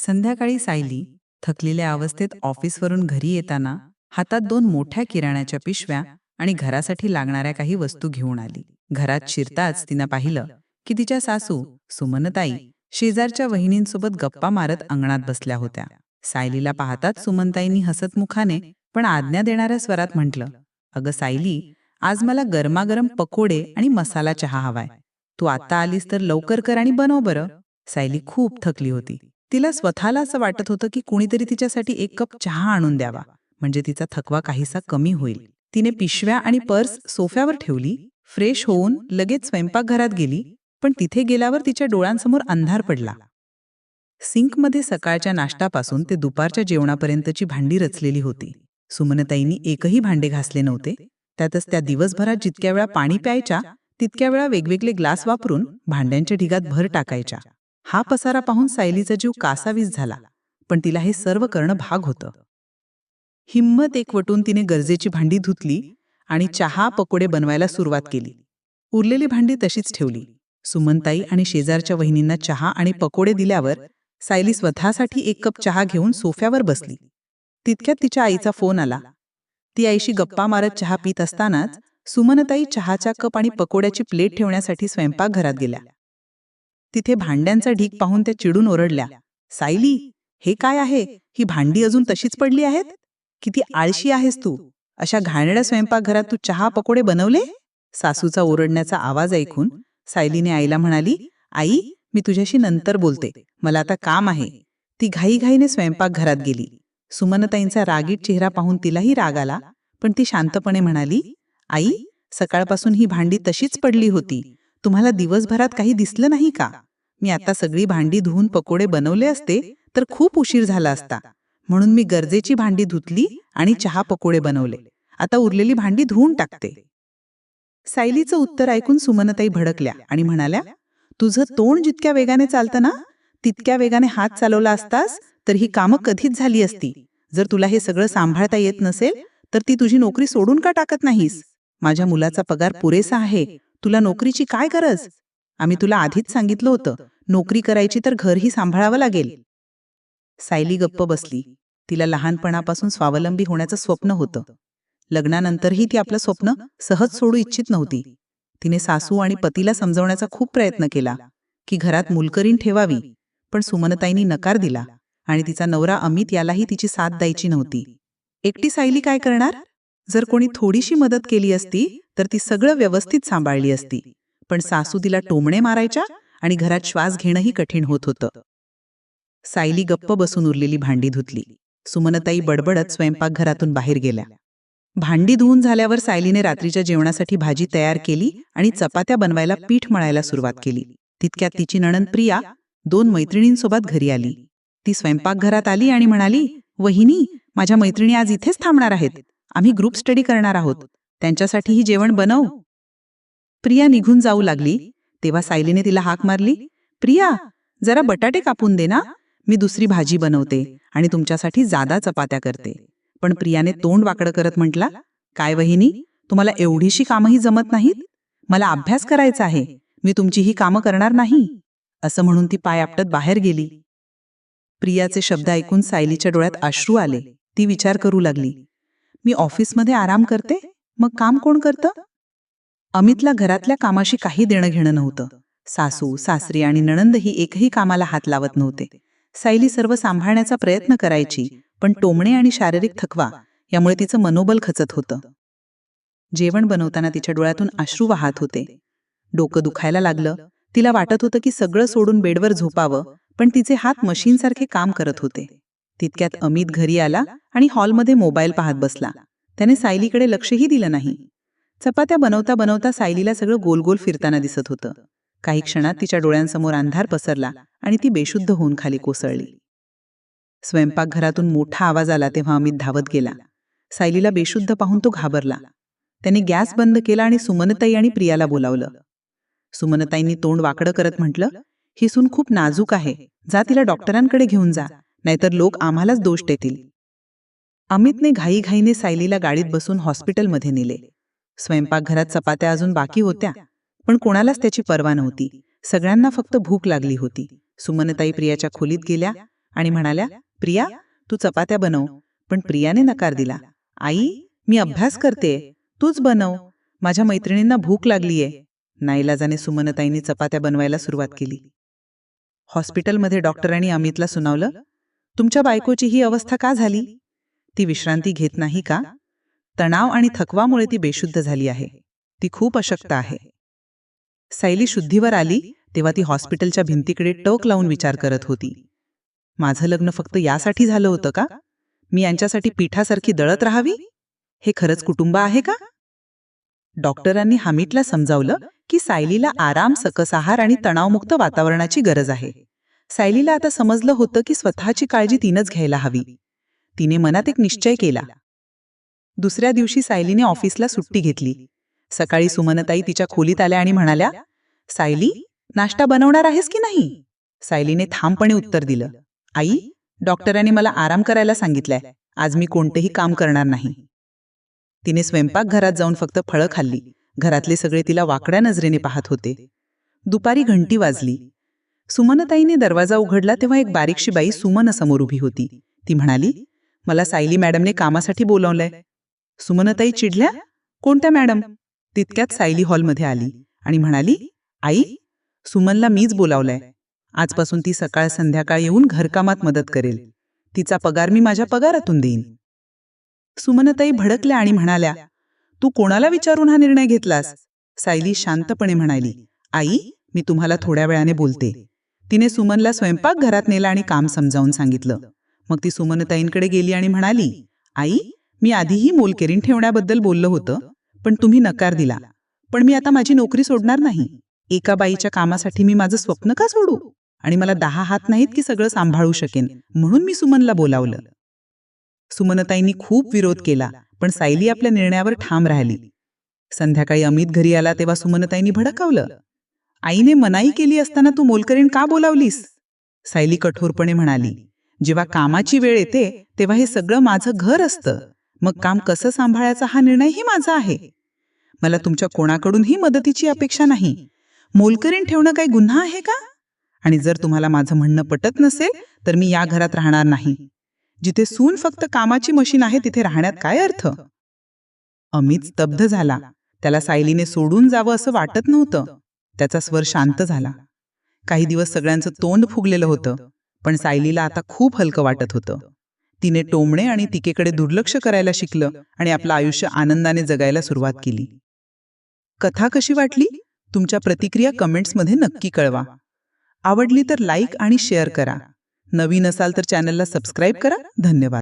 संध्याकाळी सायली थकलेल्या अवस्थेत ऑफिसवरून घरी येताना हातात दोन मोठ्या किराण्याच्या पिशव्या आणि घरासाठी लागणाऱ्या काही वस्तू घेऊन आली. घरात शिरताच तिनं पाहिलं की तिच्या सासू सुमनताई शेजारच्या वहिनींसोबत गप्पा मारत अंगणात बसल्या होत्या. सायलीला पाहताच सुमनताईंनी हसत मुखाने पण आज्ञा देणाऱ्या स्वरात म्हटलं अगं सायली आज मला गरमागरम पकोडे आणि मसाला चहा हवाय. तू आता आलीस तर लवकर कर आणि बनव बरं सायली खूप थकली होती तिला स्वतःला असं वाटत होतं की कुणीतरी तिच्यासाठी एक कप चहा आणून द्यावा. म्हणजे तिचा थकवा काहीसा कमी होईल. तिने पिशव्या आणि पर्स सोफ्यावर ठेवली फ्रेश होऊन लगेच स्वयंपाकघरात गेली पण तिथे गेल्यावर तिच्या डोळ्यांसमोर अंधार पडला. सिंकमध्ये सकाळच्या नाश्तापासून ते दुपारच्या जेवणापर्यंतची भांडी रचलेली होती. सुमनताईंनी एकही भांडे घासले नव्हते. त्यातच त्या दिवसभरात जितक्या वेळा पाणी प्यायच्या तितक्या वेळा वेगवेगळे ग्लास वापरून भांड्यांच्या ढिगात भर टाकायच्या. हा पसारा पाहून सायलीचा जीव कासावीस झाला पण तिला हे सर्व करणं भाग होतं. हिम्मत एकवटून तिने गरजेची भांडी धुतली आणि चहा पकोडे बनवायला सुरुवात केली. उरलेली भांडी तशीच ठेवली. सुमनताई आणि शेजारच्या वहिनींना चहा आणि पकोडे दिल्यावर सायली स्वतःसाठी एक कप चहा घेऊन सोफ्यावर बसली. तितक्यात तिच्या आईचा फोन आला. ती आईशी गप्पा मारत चहा पित असतानाच सुमनताई चहाचा कप आणि पकोड्याची प्लेट ठेवण्यासाठी स्वयंपाकघरात गेल्या. तिथे भांड्यांचा ढीक पाहून त्या चिडून ओरडल्या सायली हे काय आहे? ही भांडी अजून तशीच पडली आहेत? किती आळशी आहेस तू. अशा घाणेड्या स्वयंपाकघरात तू चहा पकोडे बनवले? सासूचा ओरडण्याचा आवाज ऐकून सायलीने आईला म्हणाली आई मी तुझ्याशी नंतर बोलते. मला आता काम आहे. ती घाईघाईने स्वयंपाकघरात गेली. सुमनताईंचा रागीट चेहरा पाहून तिलाही राग आला पण ती शांतपणे म्हणाली आई सकाळपासून ही भांडी तशीच पडली होती. तुम्हाला दिवसभरात काही दिसलं नाही का? मी आता सगळी भांडी धुवून पकोडे बनवले असते तर खूप उशीर झाला असता. म्हणून मी गरजेची भांडी धुतली आणि चहा पकोडे बनवले. आता उरलेली भांडी धुवून टाकते. सायलीचं उत्तर ऐकून सुमनताई भडकल्या आणि म्हणाल्या तुझं तोंड जितक्या वेगाने चालतं ना तितक्या वेगाने हात चालवला असतास तर ही कामं कधीच झाली असती. जर तुला हे सगळं सांभाळता येत नसेल तर ती तुझी नोकरी सोडून का टाकत नाहीस? माझ्या मुलाचा पगार पुरेसा आहे तुला नोकरीची काय गरज? आम्ही तुला आधीच सांगितलं होतं नोकरी करायची तर घरही सांभाळावं लागेल. सायली गप्प बसली. तिला लहानपणापासून स्वावलंबी होण्याचं स्वप्न होतं. लग्नानंतरही ती आपलं स्वप्न सहज सोडू इच्छित नव्हती. तिने सासू आणि पतीला समजवण्याचा खूप प्रयत्न केला की घरात मुलकरीण ठेवावी पण सुमनताईंनी नकार दिला आणि तिचा नवरा अमित यालाही तिची साथ द्यायची नव्हती. एकटी सायली काय करणार? जर कोणी थोडीशी मदत केली असती तर ती सगळं व्यवस्थित सांभाळली असती. पण सासू तिला टोमणे मारायच्या आणि घरात श्वास घेणंही कठीण होत होतं. सायली गप्प बसून उरलेली भांडी धुतली. सुमनताई बडबडत स्वयंपाकघरातून बाहेर गेल्या. भांडी धुवून झाल्यावर सायलीने रात्रीच्या जेवणासाठी भाजी तयार केली आणि चपात्या बनवायला पीठ मळायला सुरुवात केली. तितक्यात तिची नणंद प्रिया दोन मैत्रिणींसोबत घरी आली. ती स्वयंपाकघरात आली आणि म्हणाली वहिनी माझ्या मैत्रिणी आज इथेच थांबणार आहेत. आम्ही ग्रुप स्टडी करणार आहोत त्यांच्यासाठीही जेवण बनव. प्रिया निघून जाऊ लागली. तेव्हा सायलीने तिला हाक मारली. प्रिया जरा बटाटे कापून दे ना. मी दुसरी भाजी बनवते आणि तुमच्यासाठी जादा चपात्या करते. पण प्रियाने तोंड वाकडं करत म्हटला काय वहिनी तुम्हाला एवढीशी कामंही जमत नाहीत? मला अभ्यास करायचा आहे. मी तुमची ही कामं करणार नाही. असं म्हणून ती पाय आपटत बाहेर गेली. प्रियाचे शब्द ऐकून सायलीच्या डोळ्यात अश्रू आले. ती विचार करू लागली मी ऑफिसमध्ये आराम करते? मग काम कोण करतं? अमितला घरातल्या कामाशी काही देणं घेणं नव्हतं. सासू सासरी आणि नणंदही एकही कामाला हात लावत नव्हते. सायली सर्व सांभाळण्याचा प्रयत्न करायची पण टोमणे आणि शारीरिक थकवा यामुळे तिचं मनोबल खचत होतं. जेवण बनवताना तिच्या डोळ्यातून अश्रू वाहत होते. डोकं दुखायला लागलं. तिला वाटत होतं की सगळं सोडून बेडवर झोपावं पण तिचे हात मशीनसारखे काम करत होते. तितक्यात अमित घरी आला आणि हॉलमध्ये मोबाईल पाहत बसला. त्याने सायलीकडे लक्षही दिलं नाही. चपात्या बनवता बनवता सायलीला सगळं गोल गोल फिरताना दिसत होतं. काही क्षणात तिच्या डोळ्यांसमोर अंधार पसरला आणि ती बेशुद्ध होऊन खाली कोसळली. स्वयंपाकघरातून मोठा आवाज आला तेव्हा अमित धावत गेला. सायलीला बेशुद्ध पाहून तो घाबरला. त्याने गॅस बंद केला आणि सुमनताई आणि प्रियाला बोलावलं. सुमनताईंनी तोंड वाकडं करत म्हटलं ही सून खूप नाजूक आहे. जा तिला डॉक्टरांकडे घेऊन जा. नाहीतर लोक आम्हालाच दोष देतील. अमितने घाईघाईने सायलीला गाडीत बसून हॉस्पिटलमध्ये नेले. स्वयंपाकघरात चपात्या अजून बाकी होत्या पण कोणालाच त्याची पर्वा नव्हती. सगळ्यांना फक्त भूक लागली होती. सुमनताई प्रियाच्या खोलीत गेल्या आणि म्हणाल्या प्रिया तू चपात्या बनव. पण प्रियाने नकार दिला. आई मी अभ्यास करते. तूच बनव. माझ्या मैत्रिणींना भूक लागलीये. नाईलाजाने सुमनताईंनी चपात्या बनवायला सुरुवात केली. हॉस्पिटलमध्ये डॉक्टरांनी अमितला सुनावलं तुमच्या बायकोची ही अवस्था का झाली? ती विश्रांती घेत नाही का? तणाव आणि थकवामुळे ती बेशुद्ध झाली आहे. ती खूप अशक्त आहे. सायली शुद्धीवर आली तेव्हा ती हॉस्पिटलच्या भिंतीकडे टोक लावून विचार करत होती. माझं लग्न फक्त यासाठी झालं होतं का? मी यांच्यासाठी पिठासारखी दळत राहावी? हे खरंच कुटुंब आहे का? डॉक्टरांनी हमीटला समजावलं की सायलीला आराम सकस आहार आणि तणावमुक्त वातावरणाची गरज आहे. सायलीला आता समजलं होतं की स्वतःची काळजी तीनच घ्यायला हवी. तिने मनात एक निश्चय केला. दुसऱ्या दिवशी सायलीने ऑफिसला सुट्टी घेतली. सकाळी सुमनताई तिच्या खोलीत आल्या आणि म्हणाल्या सायली नाश्ता बनवणार आहेस की नाही? सायलीने ठामपणे उत्तर दिलं. आई डॉक्टरांनी मला आराम करायला सांगितलंय. आज मी कोणतेही काम करणार नाही. तिने स्वयंपाकघरात जाऊन फक्त फळं खाल्ली. घरातले सगळे तिला वाकड्या नजरेने पाहत होते. दुपारी घंटी वाजली. सुमनताईने दरवाजा उघडला तेव्हा एक बारीकशी बाई सुमन समोर उभी होती ती म्हणाली मला सायली मॅडमने कामासाठी बोलावलंय. सुमनताई चिडल्या? कोणत्या मॅडम? तितक्यात सायली हॉलमध्ये आली आणि म्हणाली आई सुमनला मीच बोलावलंय. आजपासून ती सकाळ संध्याकाळ येऊन घरकामात मदत करेल. तिचा पगार मी माझ्या पगारातून देईन. सुमनताई भडकल्या आणि म्हणाल्या तू कोणाला विचारून हा निर्णय घेतलास? सायली शांतपणे म्हणाली आई मी तुम्हाला थोड्या वेळाने बोलते. तिने सुमनला स्वयंपाक घरात नेला आणि काम समजावून सांगितलं. मग ती सुमनताईंकडे गेली आणि म्हणाली आई मी आधीही मोलकेरीन ठेवण्याबद्दल बोललं होतं पण तुम्ही नकार दिला. पण मी आता माझी नोकरी सोडणार नाही. एका बाईच्या कामासाठी मी माझं स्वप्न का सोडू? आणि मला दहा हात नाहीत की सगळं सांभाळू शकेन. म्हणून मी सुमनला बोलावलं. सुमनताईंनी खूप विरोध केला पण सायली आपल्या निर्णयावर ठाम राहिली. संध्याकाळी अमित घरी आला तेव्हा सुमनताईंनी भडकावलं. आईने मनाई केली असताना तू मोलकरीण का बोलावलीस? सायली कठोरपणे म्हणाली जेव्हा कामाची वेळ येते तेव्हा हे सगळं माझं घर असतं. मग काम कसं सांभाळायचा हा निर्णयही माझा आहे. मला तुमच्या कोणाकडूनही मदतीची अपेक्षा नाही. मोलकरीण ठेवणं काही गुन्हा आहे का? आणि जर तुम्हाला माझं म्हणणं पटत नसेल तर मी या घरात राहणार नाही. जिथे सून फक्त कामाची मशीन आहे तिथे राहण्यात काय अर्थ? अमित स्तब्ध झाला त्याला सायलीने सोडून जावं असं वाटत नव्हतं त्याचा स्वर शांत झाला. काही दिवस सगळ्यांचं तोंड फुगलेलं होतं पण सायलीला आता खूप हलकं वाटत होतं. तिने टोमणे आणि तिकेकडे दुर्लक्ष करायला शिकलं आणि आपलं आयुष्य आनंदाने जगायला सुरुवात केली. कथा कशी वाटली? तुमच्या प्रतिक्रिया कमेंट्समध्ये नक्की कळवा. आवडली तर लाईक आणि शेअर करा. नवीन असाल तर चॅनलला सबस्क्राईब करा. धन्यवाद.